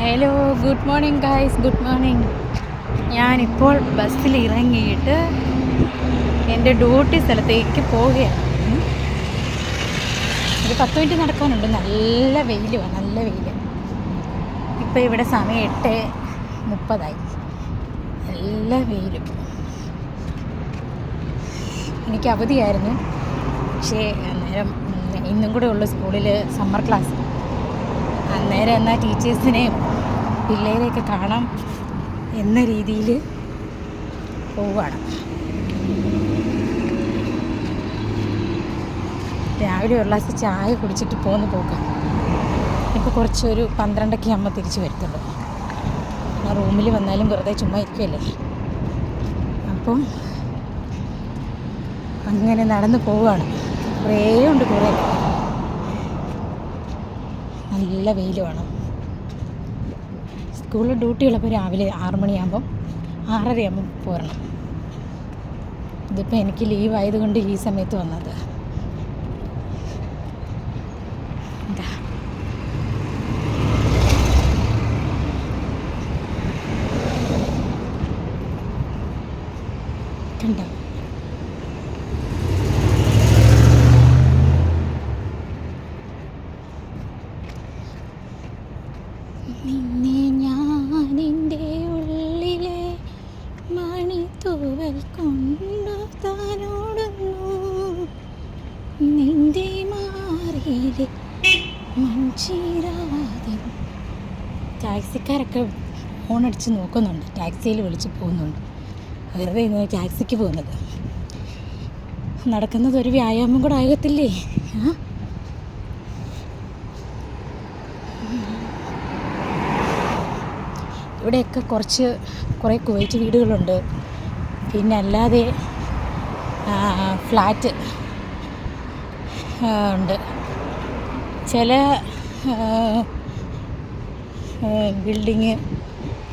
Hello good morning guys good morning ഞാനിപ്പോൾ ബസ്സിൽ ഇറങ്ങിയിട്ട് എന്റെ ഡ്യൂട്ടി സ്ഥലത്തേക്ക് പോവുകയാണ്. ഒരു പത്ത് മിനിറ്റ് നടക്കാനുണ്ട്. നല്ല വെയിലുമാണ് നല്ല വെയിൽ ഇപ്പോൾ ഇവിടെ സമയം എട്ട് മുപ്പതായി. നല്ല വെയിലും. എനിക്ക് അവധിയായിരുന്നു. പക്ഷേ അന്നേരം ഇന്നും കൂടെ ഉള്ളു സ്കൂളിൽ സമ്മർ ക്ലാസ്. അന്നേരം എന്നാൽ ടീച്ചേഴ്സിനെയും പിള്ളേരെയൊക്കെ കാണാം എന്ന രീതിയിൽ പോവുകയാണ് രാവിലെ ഒരു ഗ്ലാസ് ചായ കുടിച്ചിട്ട് പോന്ന് പോക്കാം. ഇപ്പോൾ കുറച്ചൊരു പന്ത്രണ്ടൊക്കെ അമ്മ തിരിച്ച് വരത്തുള്ളൂ. ആ റൂമിൽ വന്നാലും വെറുതെ ചുമ്മാ ഇരിക്കുമല്ലേ അപ്പം അങ്ങനെ നടന്ന് പോവുകയാണ് കുറേ ഉണ്ട് കുറേ. നല്ല വെയിൽ വേണം. സ്കൂളിൽ ഡ്യൂട്ടി ഉള്ളപ്പോൾ രാവിലെ ആറ് മണിയാകുമ്പം ആറരയാകുമ്പം പോരണം. ഇതിപ്പോൾ എനിക്ക് ലീവ് ആയതുകൊണ്ട് ഈ സമയത്ത് വന്നത്. കണ്ടോ? മാറിയിലെ മൺചീരാതെ ടാക്സിക്കാരൊക്കെ ഫോണടിച്ച് നോക്കുന്നുണ്ട്. ടാക്സിയിൽ വിളിച്ച് പോകുന്നുണ്ട്. വെറുതെ ഇന്ന് ടാക്സിക്ക് പോകുന്നത്. നടക്കുന്നത് ഒരു വ്യായാമം കൂടെ ആകത്തില്ലേ? ആ? ഇവിടെയൊക്കെ കുറച്ച് കുറേ കുവൈറ്റ് വീടുകളുണ്ട്. പിന്നെ അല്ലാതെ ഫ്ലാറ്റ് ഉണ്ട്. ചില ബിൽഡിങ്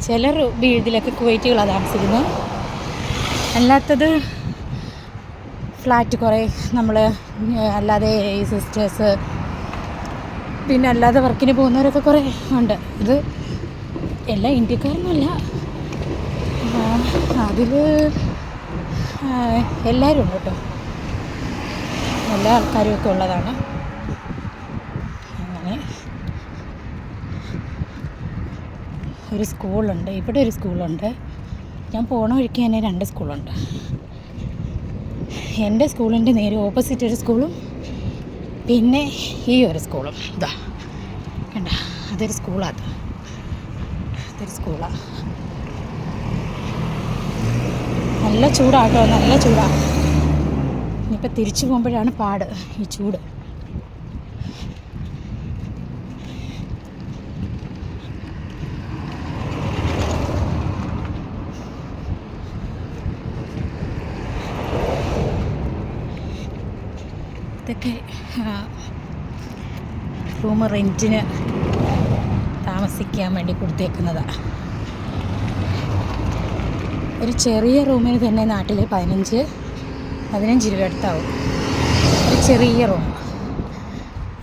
ചില വീട്ടിലൊക്കെ കുവൈറ്റുകളാണ് താമസിക്കുന്നത്. അല്ലാത്തത് ഫ്ലാറ്റ് കുറേ നമ്മൾ അല്ലാതെ ഈ സിസ്റ്റേഴ്സ് പിന്നെ അല്ലാതെ വർക്കിന് പോകുന്നവരൊക്കെ കുറേ ഉണ്ട്. ഇത് എല്ലാ ഇന്ത്യക്കാരൊന്നുമല്ല അതിൽ എല്ലാവരും ഉണ്ട് കേട്ടോ. എല്ലാ ആൾക്കാരും ഒക്കെ ഉള്ളതാണ് അങ്ങനെ ഒരു സ്കൂളുണ്ട് ഇവിടെ ഒരു സ്കൂളുണ്ട്. ഞാൻ പോണ വഴിക്ക് തന്നെ രണ്ട് സ്കൂളുണ്ട്. എന്റെ സ്കൂളിന്റെ നേരെ ഓപ്പോസിറ്റ് ഒരു സ്കൂളും പിന്നെ ഈ ഒരു സ്കൂളും. ഇതാ കണ്ട അതൊരു സ്കൂളാണ് അതൊരു സ്കൂളാണ് നല്ല ചൂടാട്ടോ നല്ല ചൂടാണ് ഇനിയിപ്പോൾ തിരിച്ചു പോകുമ്പോഴാണ് പാട് ഈ ചൂട്. ഇതൊക്കെ റൂം റെന്റിന് താമസിക്കാൻ വേണ്ടി കൊടുത്തേക്കുന്നതാണ് ഒരു ചെറിയ റൂമിന് തന്നെ നാട്ടിൽ പതിനഞ്ച് പതിനഞ്ച് രൂപ അടുത്താവും. ഒരു ചെറിയ റൂം.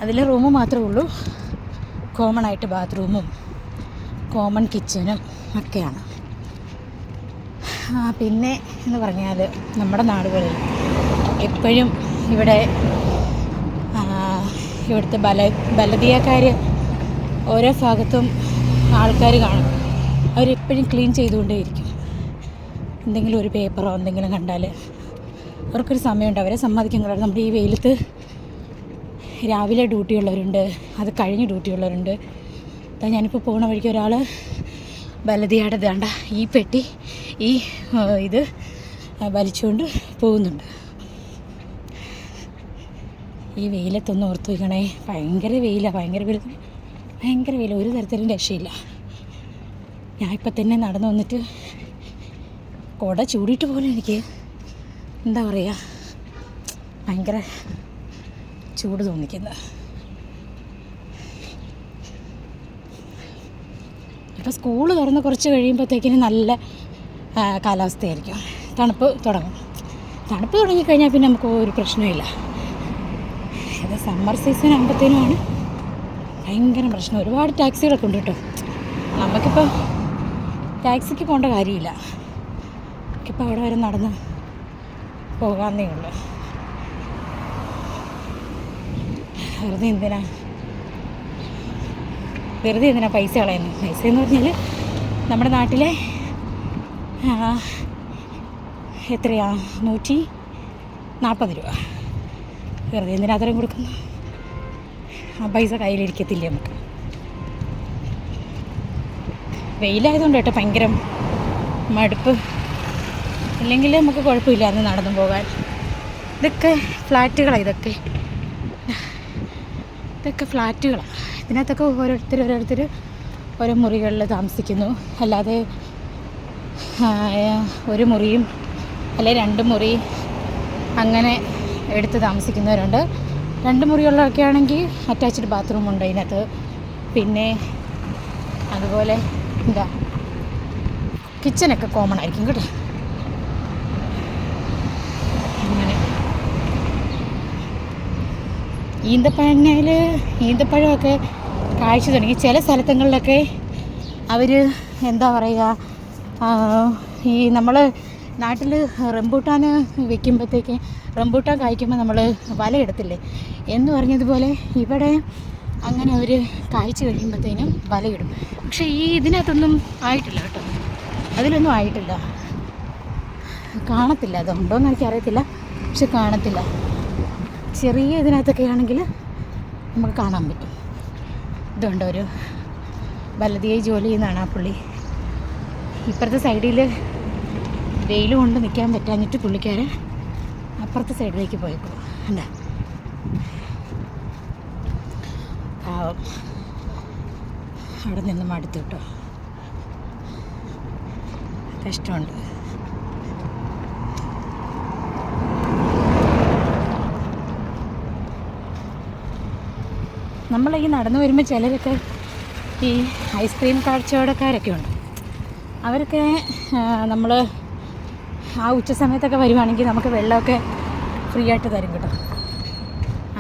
അതിൽ റൂം മാത്രമേ ഉള്ളൂ. കോമൺ ആയിട്ട് ബാത്റൂമും കോമൺ കിച്ചനും ഒക്കെയാണ്. പിന്നെ എന്ന് പറഞ്ഞാൽ നമ്മുടെ നാടുകളിൽ എപ്പോഴും ഇവിടെ ഇവിടുത്തെ ബല ബലദിയക്കാർ ഓരോ ഭാഗത്തും ആൾക്കാർ കാണും. അവരെപ്പോഴും ക്ലീൻ ചെയ്തുകൊണ്ടേയിരിക്കും എന്തെങ്കിലും ഒരു പേപ്പറോ എന്തെങ്കിലും കണ്ടാൽ അവർക്കൊരു സമയമുണ്ട്. അവരെ സമ്മതിക്കാൻ കൂടാതെ നമ്മുടെ ഈ വെയിലത്ത് രാവിലെ ഡ്യൂട്ടി ഉള്ളവരുണ്ട് അത് കഴിഞ്ഞ് ഡ്യൂട്ടി ഉള്ളവരുണ്ട്. അതാ ഞാനിപ്പോൾ പോണ വഴിക്ക് ഒരാൾ ബലതിയാടെ വേണ്ട ഈ പെട്ടി ഈ ഇത് വലിച്ചുകൊണ്ട് പോകുന്നുണ്ട്. ഈ വെയിലത്തൊന്ന് ഓർത്ത് വയ്ക്കണേ. ഭയങ്കര വെയിലാണ് ഭയങ്കര വെയിൽ ഭയങ്കര വെയിൽ ഒരു തരത്തിലും രക്ഷയില്ല. ഞാൻ ഇപ്പം തന്നെ നടന്നു വന്നിട്ട് കുട ചൂടിയിട്ട് പോലും എനിക്ക് എന്താ പറയുക ഭയങ്കര ചൂട് തോന്നിക്കുന്നത്. ഇപ്പോൾ സ്കൂൾ തുറന്ന് കുറച്ച് കഴിയുമ്പോഴത്തേക്കിന് നല്ല കാലാവസ്ഥയായിരിക്കും. തണുപ്പ് തുടങ്ങും. തണുപ്പ് തുടങ്ങിക്കഴിഞ്ഞാൽ പിന്നെ നമുക്ക് ഒരു പ്രശ്നമില്ല ഇത് സമ്മർ സീസൺ ആകുമ്പോഴത്തേനുമാണ് ഭയങ്കര പ്രശ്നം. ഒരുപാട് ടാക്സികളൊക്കെ ഉണ്ട് കേട്ടോ. നമുക്കിപ്പോൾ ടാക്സിക്ക് പോകേണ്ട കാര്യമില്ല. നമുക്കിപ്പോൾ അവിടെ വരെ നടന്ന് പോകാമെന്നേ ഉള്ളൂ. വെറുതെ എന്തിനാ? വെറുതെ എന്തിനാ പൈസ കളയുന്നത് പൈസ എന്ന് പറഞ്ഞാൽ നമ്മുടെ നാട്ടിലെ എത്രയാ? നൂറ്റി നാൽപ്പത് രൂപ. വെറുതെ എന്തിനാ അത്രയും കൊടുക്കുന്നു? ആ പൈസ കയ്യിലിരിക്കത്തില്ല നമുക്ക്? വെയിലായതുകൊണ്ട് കേട്ടോ ഭയങ്കര മടുപ്പ്. ഇല്ലെങ്കിൽ നമുക്ക് കുഴപ്പമില്ല അന്ന് നടന്നു പോകാൻ. ഇതൊക്കെ ഫ്ലാറ്റുകളാണ് ഇതൊക്കെ. ഇതൊക്കെ ഫ്ലാറ്റുകളാണ് ഇതിനകത്തൊക്കെ ഓരോരുത്തർ ഓരോരുത്തർ ഓരോ മുറികളിൽ താമസിക്കുന്നു. അല്ലാതെ ഒരു മുറിയും അല്ലെ രണ്ട് മുറി അങ്ങനെ എടുത്ത് താമസിക്കുന്നവരുണ്ട്. രണ്ട് മുറിയുള്ളതൊക്കെ ആണെങ്കിൽ അറ്റാച്ച്ഡ് ബാത്റൂം ഉണ്ട് അതിനകത്ത്. പിന്നെ അതുപോലെ എന്താ കിച്ചനൊക്കെ കോമൺ ആയിരിക്കും കേട്ടോ. അങ്ങനെ ഈന്തപ്പഴങ്ങയിൽ ഈന്തപ്പഴമൊക്കെ കാഴ്ച തുടങ്ങി. ചില സ്ഥലത്തങ്ങളിലൊക്കെ അവർ എന്താ പറയുക ഈ നമ്മൾ നാട്ടിൽ റംബൂട്ടാൻ വെക്കുമ്പോഴത്തേക്ക് റംബൂട്ടാൻ കായ്ക്കുമ്പോൾ നമ്മൾ വലയിടത്തില്ലേ എന്ന് പറഞ്ഞതുപോലെ ഇവിടെ അങ്ങനെ അവർ കായ്ച്ചു കഴിയുമ്പോഴത്തേനും വലയിടും പക്ഷേ ഈ ഇതിനകത്തൊന്നും ആയിട്ടില്ല കേട്ടോ. അതിലൊന്നും ആയിട്ടില്ല. കാണത്തില്ല. അതുണ്ടോയെന്ന് എനിക്കറിയത്തില്ല. പക്ഷെ കാണത്തില്ല. ചെറിയ ഇതിനകത്തൊക്കെ ആണെങ്കിൽ നമുക്ക് കാണാൻ പറ്റും. ഇതുണ്ട് ഒരു വലതിയായി ജോലി ചെയ്യുന്നതാണ് ആ പുള്ളി. ഇപ്പുറത്തെ സൈഡിൽ വെയിൽ കൊണ്ട് നിൽക്കാൻ പറ്റാഞ്ഞിട്ട് പുള്ളിക്കാരൻ അപ്പുറത്തെ സൈഡിലേക്ക് പോയേക്കും അല്ല? പാവം. അവിടെ നിന്ന് മടുത്തു കേട്ടോ. കഷ്ടമുണ്ട്. നമ്മൾ ഈ നടന്നു വരുമ്പോൾ ചിലരൊക്കെ ഈ ഐസ്ക്രീം കാഴ്ചവടക്കാരൊക്കെ ഉണ്ട്. അവരൊക്കെ നമ്മൾ ആ ഉച്ച സമയത്തൊക്കെ വരുവാണെങ്കിൽ നമുക്ക് വെള്ളമൊക്കെ ഫ്രീ ആയിട്ട് തരും കേട്ടോ.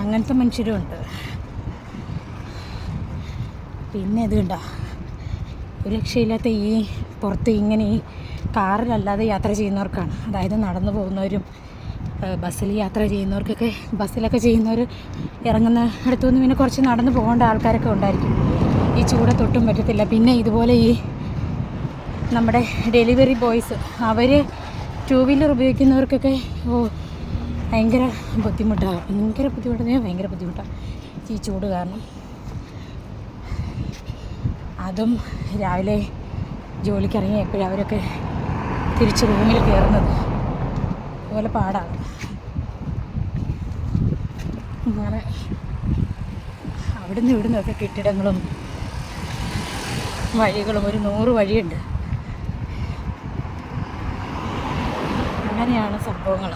അങ്ങനത്തെ മനുഷ്യരും ഉണ്ട്. പിന്നെ ഇത് കണ്ടോ? ഒരു രക്ഷയില്ലാത്ത ഈ പുറത്ത് ഇങ്ങനെ ഈ കാറിലല്ലാതെ യാത്ര ചെയ്യുന്നവർക്കാണ്. അതായത് നടന്നു പോകുന്നവരും ബസ്സിൽ യാത്ര ചെയ്യുന്നവർക്കൊക്കെ ബസ്സിലൊക്കെ ചെയ്യുന്നവർ ഇറങ്ങുന്ന അടുത്തുനിന്ന് പിന്നെ കുറച്ച് നടന്നു പോകേണ്ട ആൾക്കാരൊക്കെ ഉണ്ടായിരിക്കും. ഈ ചൂടത്തൊട്ടും പറ്റത്തില്ല. പിന്നെ ഇതുപോലെ ഈ നമ്മുടെ ഡെലിവറി ബോയ്സ് അവർ ടൂ വീലർ ഉപയോഗിക്കുന്നവർക്കൊക്കെ ഓ ഭയങ്കര ബുദ്ധിമുട്ടാണ് ഭയങ്കര ബുദ്ധിമുട്ടാണ് ഭയങ്കര ബുദ്ധിമുട്ടാണ് ഈ ചൂട് കാരണം. അതും രാവിലെ ജോലിക്ക് ഇറങ്ങിയപ്പോഴും അവരൊക്കെ തിരിച്ച് റൂമിൽ കയറുന്നത്? അതുപോലെ പാടാണ് അങ്ങനെ അവിടുന്ന് ഇവിടുന്നൊക്കെ കെട്ടിടങ്ങളും വഴികളും ഒരു നൂറ് വഴിയുണ്ട്. അങ്ങനെയാണ് സംഭവങ്ങൾ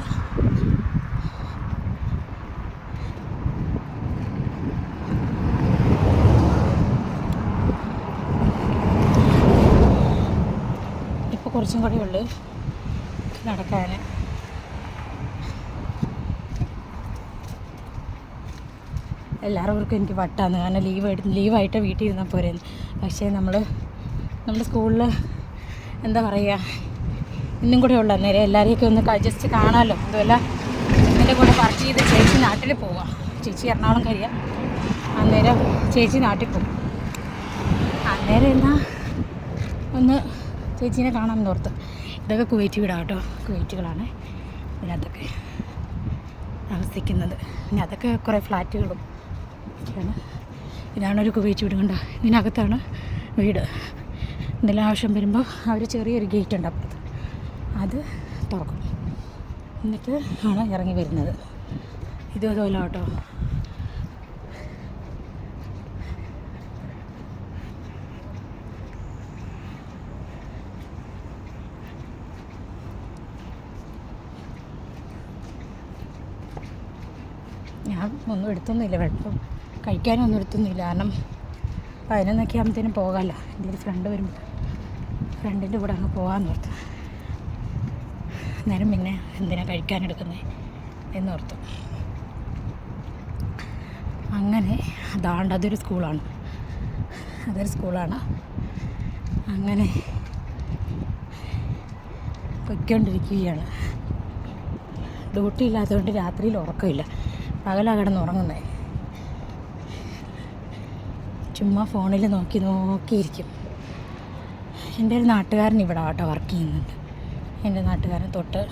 ഇപ്പോൾ കുറച്ചും കൂടെ ഉള്ളു നടക്കാൻ എല്ലാവർക്കും എനിക്ക് വട്ടാന്ന്. കാരണം ലീവ് എടുത്ത് ലീവായിട്ട് വീട്ടിൽ ഇരുന്നാൽ പോരായിരുന്നു പക്ഷേ നമ്മൾ നമ്മുടെ സ്കൂളിൽ എന്താ പറയുക ഇന്നും കൂടെ ഉള്ള. നേരെ എല്ലാവരെയൊക്കെ ഒന്ന് ജസ്റ്റ് കാണാമല്ലോ അതുമല്ല എന്റെ കൂടെ വർക്ക് ചെയ്ത് ചേച്ചി നാട്ടിൽ പോവാം. ചേച്ചി എറണാകുളം കഴിയാം അന്നേരം ചേച്ചി നാട്ടിൽ പോകും. അന്നേരം എന്നാ? ഒന്ന് ചേച്ചീനെ കാണാമെന്ന് ഓർത്ത് ഇതൊക്കെ കുവൈറ്റ് വീടാണ് കേട്ടോ. കുവൈറ്റുകളാണ്. ഇതിനകത്തൊക്കെ താമസിക്കുന്നത്. പിന്നെ അതൊക്കെ കുറേ ഫ്ലാറ്റുകളും. ഒക്കെയാണ് ഇതാണ് ഒരു കുവൈറ്റ് വീട് കണ്ടോ? ഇതിനകത്താണ് വീട്. എന്തെങ്കിലും ആവശ്യം വരുമ്പോൾ അവർ ചെറിയൊരു ഗേറ്റ് ഉണ്ട് അപ്പുറത്ത്. അത് തുറക്കും. എന്നിട്ട് ആണ് ഇറങ്ങി വരുന്നത്. ഇതുപോലെ കേട്ടോ ഞാൻ ഒന്നും എടുത്തൊന്നുമില്ല വെള്ളം കഴിക്കാനൊന്നും എടുത്തൊന്നുമില്ല കാരണം പതിനൊന്നൊക്കെ ആകുമ്പോഴത്തേനും പോകാമല്ലോ. എന്റെ ഒരു ഫ്രണ്ട് വരുമ്പോൾ ഫ്രണ്ടിന്റെ കൂടെ അങ്ങ് പോകാമെന്ന് ഓർത്തു. നേരം പിന്നെ എന്തിനാ കഴിക്കാനെടുക്കുന്നത് എന്നോർത്തു. അങ്ങനെ അതാണ്ട് അതൊരു സ്കൂളാണ്. അതൊരു സ്കൂളാണ്. അങ്ങനെ പൊയ്ക്കൊണ്ടിരിക്കുകയാണ്. ഡ്യൂട്ടി ഇല്ലാത്തതുകൊണ്ട് രാത്രിയിൽ ഉറക്കമില്ല. പകലാണ് കിടന്ന് ഉറങ്ങുന്നത് ചുമ്മാ ഫോണിൽ നോക്കി നോക്കിയിരിക്കും. എന്റെ ഒരു നാട്ടുകാരൻ ഇവിടെ ആട്ടോ വർക്ക് ചെയ്യുന്നുണ്ട്. എന്റെ നാട്ടുകാരൻ തൊട്ട്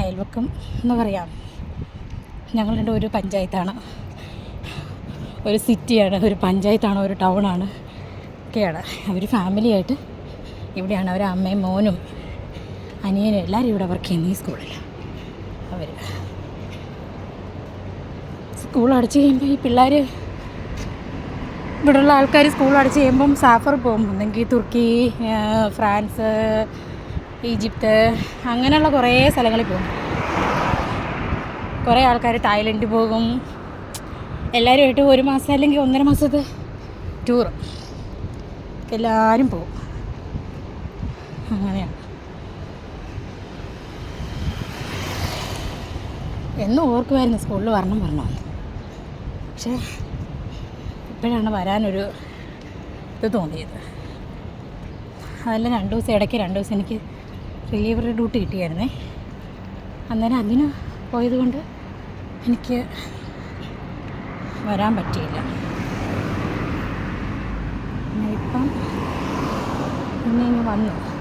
അയൽവക്കം എന്ന് പറയാം ഞങ്ങളുടെ ഒരു പഞ്ചായത്താണ്. ഒരു സിറ്റിയാണ് ഒരു പഞ്ചായത്താണ് ഒരു ടൗണാണ്. ഒക്കെയാണ്. അവർ ഫാമിലിയായിട്ട് ഇവിടെയാണ്. അവർ അമ്മയും മോനും അനിയനും എല്ലാവരും ഇവിടെ വർക്ക് ചെയ്യുന്നത് ഈ സ്കൂളിൽ അവർ സ്കൂൾ അടച്ചു കഴിയുമ്പോൾ ഈ പിള്ളേർ ഇവിടെയുള്ള ആൾക്കാർ സ്കൂൾ അടച്ച് കഴിയുമ്പം സാഫർ പോകും. ഒന്നെങ്കിൽ തുർക്കി ഫ്രാൻസ് ഈജിപ്ത് അങ്ങനെയുള്ള കുറേ സ്ഥലങ്ങളിൽ പോകും. കുറേ ആൾക്കാർ തായ്ലൻഡ് പോകും. എല്ലാവരുമായിട്ട് ഒരു മാസം അല്ലെങ്കിൽ ഒന്നര മാസത്തെ ടൂർ എല്ലാവരും പോകും. അങ്ങനെയാണ് എന്നും ഓർക്കുമായിരുന്നു സ്കൂളിൽ വരണം വരണം പക്ഷേ ഇപ്പോഴാണ് വരാനൊരു ഇത് തോന്നിയത്. അതെല്ലാം രണ്ട് ദിവസം ഇടയ്ക്ക് രണ്ട് ദിവസം എനിക്ക് റിലീവറി ഡ്യൂട്ടി കിട്ടിയായിരുന്നേ. അന്നേരം അതിന് പോയതുകൊണ്ട് എനിക്ക് വരാൻ പറ്റിയില്ല. ഇപ്പം ഇങ്ങ് വന്നു.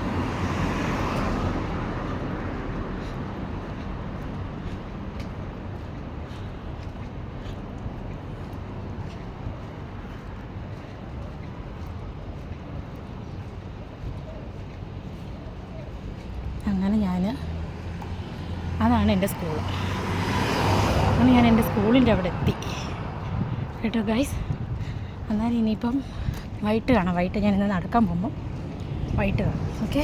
അങ്ങനെ ഞാൻ അതാണ് എന്റെ സ്കൂൾ അങ്ങനെ ഞാൻ എന്റെ സ്കൂളിന്റെ അവിടെ എത്തി. കേട്ടോ ഗൈസ് എന്നാൽ ഇനിയിപ്പം വൈകിട്ട് കാണാം. വൈകിട്ട് ഞാൻ ഇന്ന് നടക്കാൻ പോകുമ്പോൾ വൈകിട്ട് കാണാം. ഓക്കെ